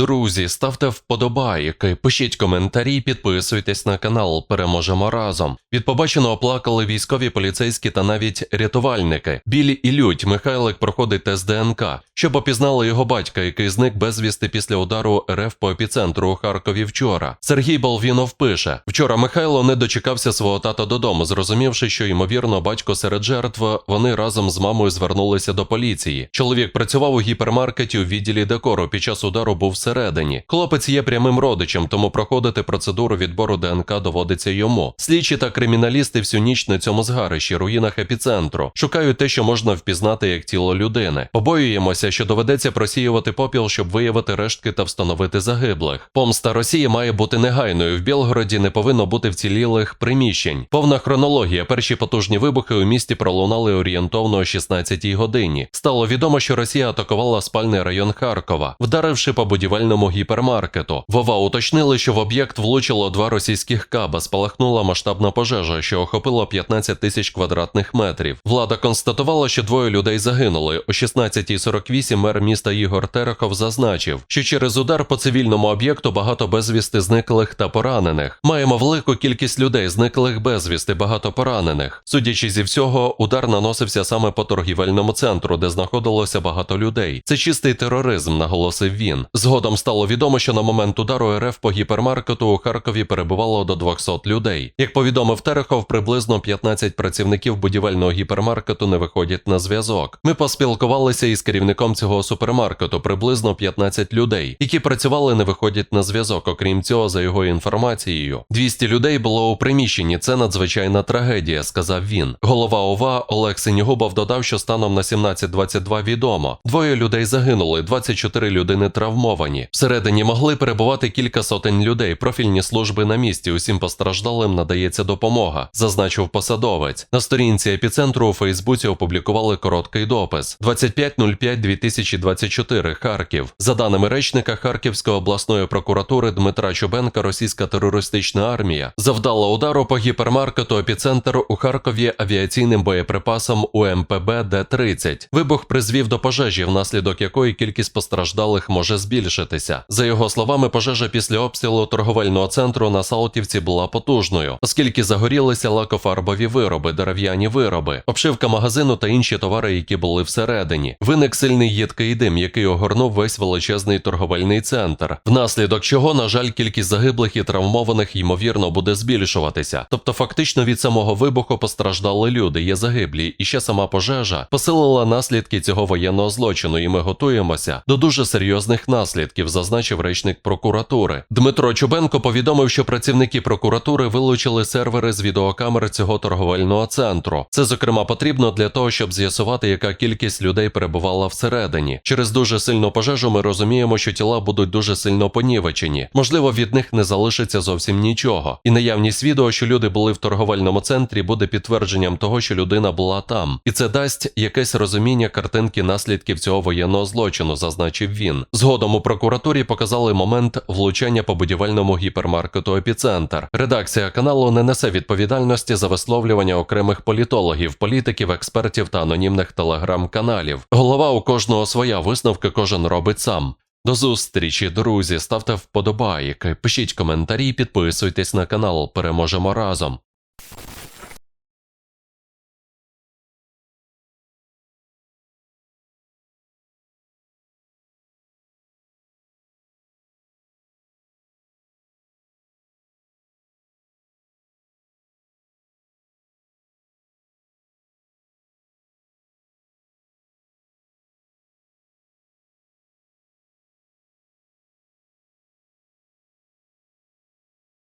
Друзі, ставте вподобайки, пишіть коментарі, підписуйтесь на канал. Переможемо разом. Від побаченого плакали військові, поліцейські та навіть рятувальники. Білі і лють Михайлик проходить тест ДНК, щоб опізнали його батька, який зник безвісти після удару РФ по епіцентру у Харкові вчора. Сергій Болвінов пише: вчора Михайло не дочекався свого тата додому, зрозумівши, що ймовірно батько серед жертв. Вони разом з мамою звернулися до поліції. Чоловік працював у гіпермаркеті у відділі декору. Під час удару був всередині. Хлопець є прямим родичем, тому проходити процедуру відбору ДНК доводиться йому. Слідчі та криміналісти всю ніч на цьому згарищі, руїнах епіцентру, шукають те, що можна впізнати як тіло людини. Побоюємося, що доведеться просіювати попіл, щоб виявити рештки та встановити загиблих. Помста Росії має бути негайною. В Білгороді не повинно бути вцілілих приміщень. Повна хронологія. Перші потужні вибухи у місті пролунали орієнтовно о 16-й годині. Стало відомо, що Росія атакувала спальний район Харкова, вдаривши по будівельному гіпермаркету. Вова уточнили, що в об'єкт влучило два російських каба. Спалахнула масштабна пожежа, що охопила 15 тисяч квадратних метрів. Влада констатувала, що двоє людей загинули. О 16.48 мер міста Ігор Терехов зазначив, що через удар по цивільному об'єкту багато безвісти зниклих та поранених. Маємо велику кількість людей, зниклих безвісти, багато поранених. Судячи зі всього, удар наносився саме по торгівельному центру, де знаходилося багато людей. Це чистий тероризм, наголосив він. Згодом стало відомо, що на момент удару РФ по гіпермаркету у Харкові перебувало до 200 людей. Як повідомив Терехов, приблизно 15 працівників будівельного гіпермаркету не виходять на зв'язок. Ми поспілкувалися із керівником цього супермаркету, приблизно 15 людей, які працювали, не виходять на зв'язок. Окрім цього, за його інформацією, 200 людей було у приміщенні. Це надзвичайна трагедія, сказав він. Голова ОВА Олег Синігубов додав, що станом на 17.22 відомо. Двоє людей загинули, 24 людини травмовані. Всередині могли перебувати кілька сотень людей. Профільні служби на місці. Усім постраждалим надається допомога, зазначив посадовець. На сторінці епіцентру у Фейсбуці опублікували короткий допис 25.05.2024 Харків. За даними речника Харківської обласної прокуратури Дмитра Чубенка, російська терористична армія завдала удару по гіпермаркету епіцентр у Харкові авіаційним боєприпасом УМПБ Д-30. Вибух призвів до пожежі, внаслідок якої кількість постраждалих може збільшитися. За його словами, пожежа після обстрілу торговельного центру на Салтівці була потужною, оскільки загорілися лакофарбові вироби, дерев'яні вироби, обшивка магазину та інші товари, які були всередині. Виник сильний їдкий дим, який огорнув весь величезний торговельний центр, внаслідок чого, на жаль, кількість загиблих і травмованих ймовірно буде збільшуватися. Тобто, фактично від самого вибуху постраждали люди, є загиблі, і ще сама пожежа посилила наслідки цього воєнного злочину, і ми готуємося до дуже серйозних наслідків, зазначив речник прокуратури. Дмитро Чубенко повідомив, що працівники прокуратури вилучили сервери з відеокамер цього торговельного центру. Це зокрема потрібно для того, щоб з'ясувати, яка кількість людей перебувала всередині. Через дуже сильну пожежу ми розуміємо, що тіла будуть дуже сильно понівечені. Можливо, від них не залишиться зовсім нічого. І наявність відео, що люди були в торговельному центрі, буде підтвердженням того, що людина була там, і це дасть якесь розуміння картинки наслідків цього воєнного злочину, зазначив він. Згодом у прокуратурі показали момент влучання по будівельному гіпермаркету епіцентр. Редакція каналу не несе відповідальності за висловлювання окремих політологів, політиків, експертів та анонімних телеграм-каналів. Голова у кожного своя висновки кожен робить сам. До зустрічі, друзі. Ставте вподобайки, пишіть коментарі, підписуйтесь на канал. Переможемо разом.